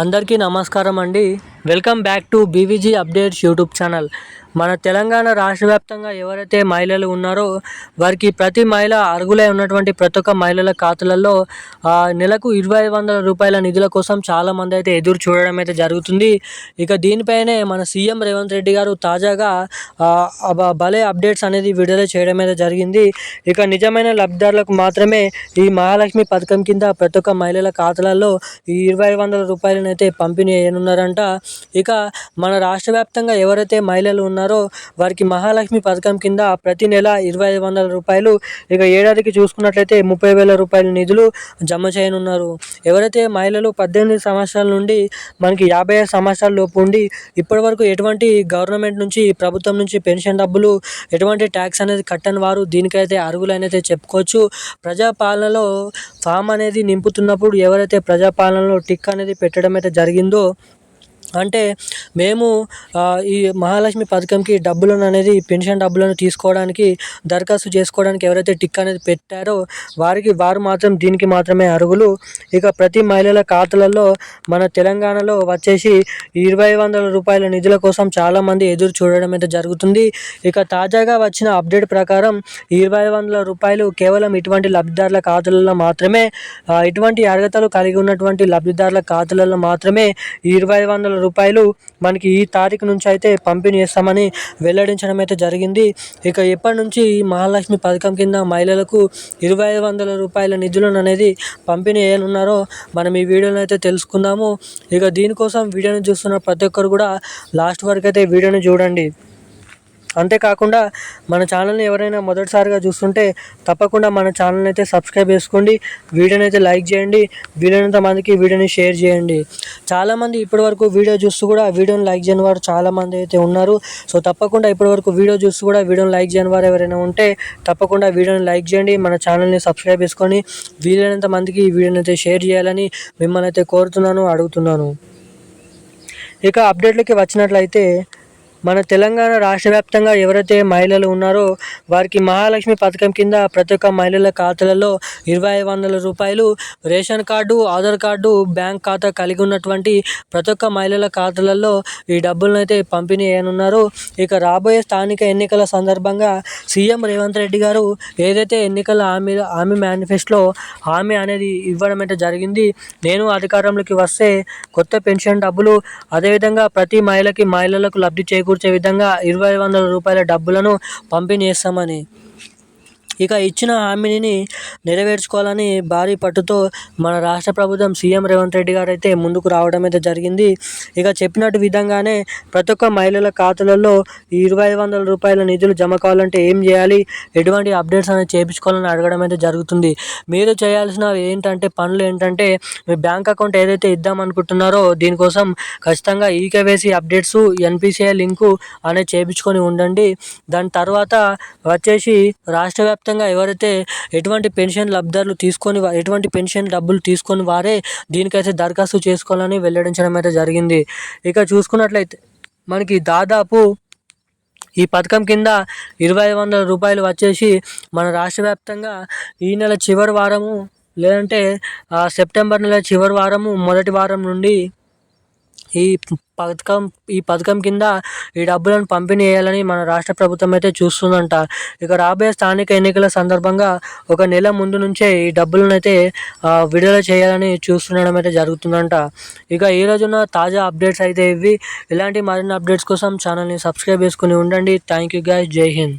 అందరికీ నమస్కారం అండి. Welcome back to BVG updates YouTube channel. మన తెలంగాణ రాష్ట్ర వ్యాప్తంగా ఎవరైతే మహిళలు ఉన్నారో వారికి ప్రతి మహిళ అర్హులై ఉన్నటువంటి ప్రతి ఒక్క మహిళల ఖాతాలలో నెలకు ఇరవై వందల రూపాయల నిధుల కోసం చాలామంది అయితే ఎదురు చూడడం అయితే జరుగుతుంది. ఇక దీనిపైనే మన సీఎం రేవంత్ రెడ్డి గారు తాజాగా భలే అప్డేట్స్ అనేది విడుదల చేయడం అయితే జరిగింది. ఇక నిజమైన లబ్ధిదారులకు మాత్రమే ఈ మహాలక్ష్మి పథకం కింద ప్రతి ఒక్క మహిళల ఖాతాలలో ఈ ఇరవై వందల రూపాయలను అయితే పంపిణీ చేయనున్నారంట. ఇక మన రాష్ట్ర వ్యాప్తంగా ఎవరైతే మహిళలు ఉన్నారో వారికి మహాలక్ష్మి పథకం కింద ప్రతి నెల ఇరవై ఐదు వందల రూపాయలు ఇక ఏడాదికి చూసుకున్నట్లయితే ముప్పై వేల రూపాయల నిధులు జమ చేయనున్నారు. ఎవరైతే మహిళలు పద్దెనిమిది సంవత్సరాల నుండి మనకి యాభై ఐదు సంవత్సరాల లోపు ఉండి ఇప్పటి వరకు ఎటువంటి గవర్నమెంట్ నుంచి ప్రభుత్వం నుంచి పెన్షన్ డబ్బులు ఎటువంటి ట్యాక్స్ అనేది కట్టని వారు దీనికైతే అర్హులైనైతే చెప్పుకోవచ్చు. ప్రజాపాలనలో ఫామ్ అనేది నింపుతున్నప్పుడు ఎవరైతే ప్రజాపాలనలో టిక్ అనేది పెట్టడం అయితే జరిగిందో అంటే మేము ఈ మహాలక్ష్మి పథకంకి డబ్బులను అనేది పెన్షన్ డబ్బులను తీసుకోవడానికి దరఖాస్తు చేసుకోవడానికి ఎవరైతే టిక్ అనేది పెట్టారో వారికి వారు మాత్రం దీనికి మాత్రమే అర్హులు. ఇక ప్రతి మహిళల ఖాతాలలో మన తెలంగాణలో వచ్చేసి ఇరవై వందల రూపాయల నిధుల కోసం చాలామంది ఎదురు చూడడం అయితే జరుగుతుంది. ఇక తాజాగా వచ్చిన అప్డేట్ ప్రకారం ఇరవై వందల రూపాయలు కేవలం ఇటువంటి లబ్ధిదారుల ఖాతాలలో మాత్రమే ఇటువంటి అర్హతలు కలిగి ఉన్నటువంటి లబ్ధిదారుల ఖాతాలలో మాత్రమే ఇరవై వందల రూపాయలు మనకి ఈ తారీఖు నుంచి అయితే పంపిణీ చేస్తామని వెల్లడించడం అయితే జరిగింది. ఇక ఎప్పటి నుంచి ఈ మహాలక్ష్మి పథకం కింద మహిళలకు ఇరవై ఐదు వందల రూపాయల నిధులను అనేది పంపిణీ చేయనున్నారో మనం ఈ వీడియోలో అయితే తెలుసుకుందాము. ఇక దీనికోసం వీడియోని చూస్తున్న ప్రతి ఒక్కరు కూడా లాస్ట్ వరకు అయితే వీడియోని చూడండి. అంతేకాకుండా మన ఛానల్ని ఎవరైనా మొదటిసారిగా చూస్తుంటే తప్పకుండా మన ఛానల్ని అయితే సబ్స్క్రైబ్ చేసుకోండి. వీడియోని అయితే లైక్ చేయండి. వీలైనంత మందికి వీడియోని షేర్ చేయండి. చాలామంది ఇప్పటివరకు వీడియో చూస్తూ కూడా వీడియోని లైక్ చేయని వారు చాలామంది అయితే ఉన్నారు. సో తప్పకుండా ఇప్పటివరకు వీడియో చూస్తూ కూడా వీడియోని లైక్ చేయని వారు ఎవరైనా ఉంటే తప్పకుండా వీడియోని లైక్ చేయండి. మన ఛానల్ని సబ్స్క్రైబ్ చేసుకొని వీలైనంత మందికి ఈ వీడియోని అయితే షేర్ చేయాలని మిమ్మల్ని అయితే కోరుతున్నాను అడుగుతున్నాను. ఇక అప్డేట్లకి వచ్చినట్లయితే మన తెలంగాణ రాష్ట్ర వ్యాప్తంగా ఎవరైతే మహిళలు ఉన్నారో వారికి మహాలక్ష్మి పథకం కింద ప్రతి ఒక్క మహిళల ఖాతాలలో ఇరవై ఐదు వందల రూపాయలు ration card Aadhaar card bank ఖాతా కలిగి ఉన్నటువంటి ప్రతి ఒక్క మహిళల ఖాతాలలో ఈ డబ్బులను అయితే పంపిణీ చేయనున్నారు. ఇక రాబోయే స్థానిక ఎన్నికల సందర్భంగా సీఎం రేవంత్ రెడ్డి గారు ఏదైతే ఎన్నికల హామీ హామీ మేనిఫెస్టోలో హామీ అనేది ఇవ్వడం అయితే జరిగింది నేను అధికారంలోకి వస్తే కొత్త పెన్షన్ డబ్బులు అదేవిధంగా ప్రతి మహిళకి మహిళలకు లబ్ధి చేకూర్చే విధంగా ఇరవై వందల రూపాయల డబ్బులను పంపిణీ చేస్తామని ఇక ఇచ్చిన హామీని నెరవేర్చుకోవాలని భారీ పట్టుతో మన రాష్ట్ర ప్రభుత్వం సీఎం రేవంత్ రెడ్డి గారు అయితే ముందుకు రావడం అయితే జరిగింది. ఇక చెప్పినట్టు విధంగానే ప్రతి ఒక్క మహిళల ఖాతాలలో ఇరవై ఐదు వందల రూపాయల నిధులు జమ కావాలంటే ఏం చేయాలి? ఎటువంటి అప్డేట్స్ అనేది చేయించుకోవాలని అడగడం అయితే జరుగుతుంది. మీరు చేయాల్సిన ఏంటంటే పనులు ఏంటంటే మీ బ్యాంక్ అకౌంట్ ఏదైతే ఇద్దాం అనుకుంటున్నారో దీనికోసం ఖచ్చితంగా ఈకేవైసీ అప్డేట్స్ ఎన్పిసిఐ లింకు అనేది చేయించుకొని ఉండండి. దాని తర్వాత వచ్చేసి రాష్ట్ర ఖచ్చితంగా ఎవరైతే ఎటువంటి పెన్షన్ లబ్ధారులు తీసుకొని ఎటువంటి పెన్షన్ డబ్బులు తీసుకొని వారే దీనికైతే దరఖాస్తు చేసుకోవాలని వెల్లడించడం అయితే జరిగింది. ఇక చూసుకున్నట్లయితే మనకి దాదాపు ఈ పథకం కింద ఇరవై వందల రూపాయలు వచ్చేసి మన రాష్ట్ర వ్యాప్తంగా ఈ నెల చివరి వారము లేదంటే సెప్టెంబర్ నెల చివరి వారము మొదటి వారం నుండి ఈ పథకం ఈ పథకం కింద ఈ డబ్బులను పంపిణీ చేయాలని మన రాష్ట్ర ప్రభుత్వం అయితే చూస్తుందంట. ఇక రాబోయే స్థానిక ఎన్నికల సందర్భంగా ఒక నెల ముందు నుంచే ఈ డబ్బులను అయితే విడుదల చేయాలని చూస్తుండడం అయితే జరుగుతుందంట. ఇక ఈ రోజున తాజా అప్డేట్స్ అయితే ఇవి. ఇలాంటి మరిన్ని అప్డేట్స్ కోసం ఛానల్ని సబ్స్క్రైబ్ చేసుకుని ఉండండి. Thank you guys. జై హింద్.